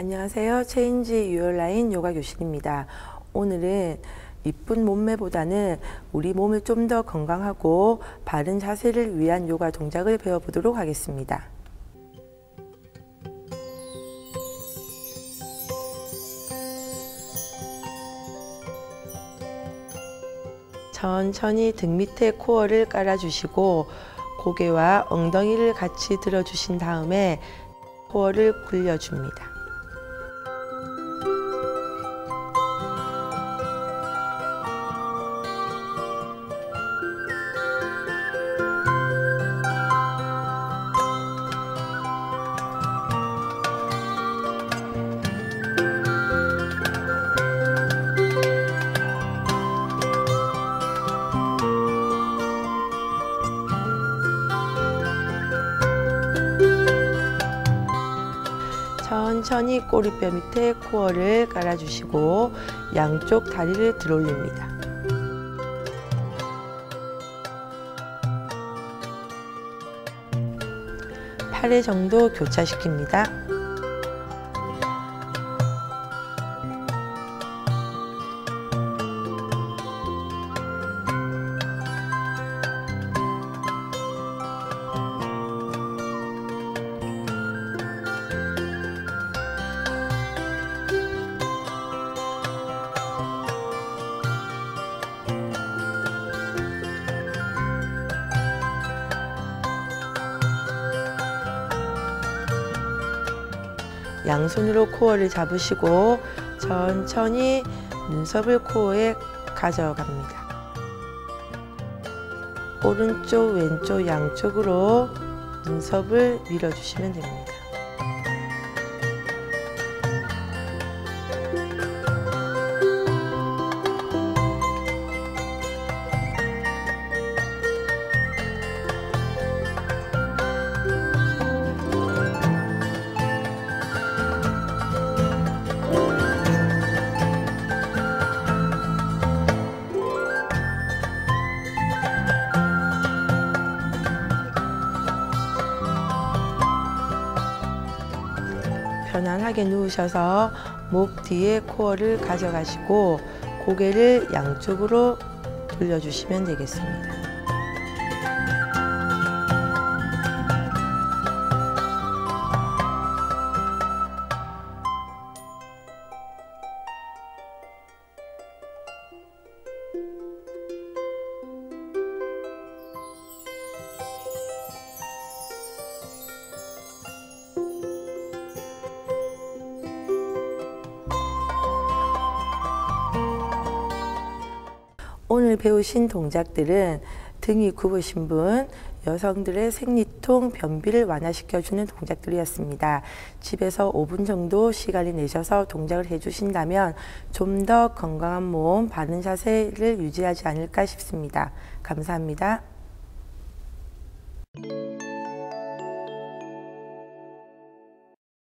안녕하세요. 체인지 유얼라인 요가 교실입니다. 오늘은 이쁜 몸매보다는 우리 몸을 좀 더 건강하고 바른 자세를 위한 요가 동작을 배워보도록 하겠습니다. 천천히 등 밑에 코어를 깔아주시고 고개와 엉덩이를 같이 들어주신 다음에 코어를 굴려줍니다. 천천히 꼬리뼈 밑에 코어를 깔아주시고 양쪽 다리를 들어올립니다. 팔회 정도 교차시킵니다. 양손으로 코어를 잡으시고 천천히 눈썹을 코어에 가져갑니다. 오른쪽, 왼쪽, 양쪽으로 눈썹을 밀어주시면 됩니다. 편안하게 누우셔서 목 뒤에 코어를 가져가시고 고개를 양쪽으로 돌려주시면 되겠습니다. 배우신 동작들은 등이 굽으신 분, 여성들의 생리통, 변비를 완화시켜주는 동작들이었습니다. 집에서 5분 정도 시간을 내셔서 동작을 해주신다면 좀 더 건강한 몸, 바른 자세를 유지하지 않을까 싶습니다. 감사합니다.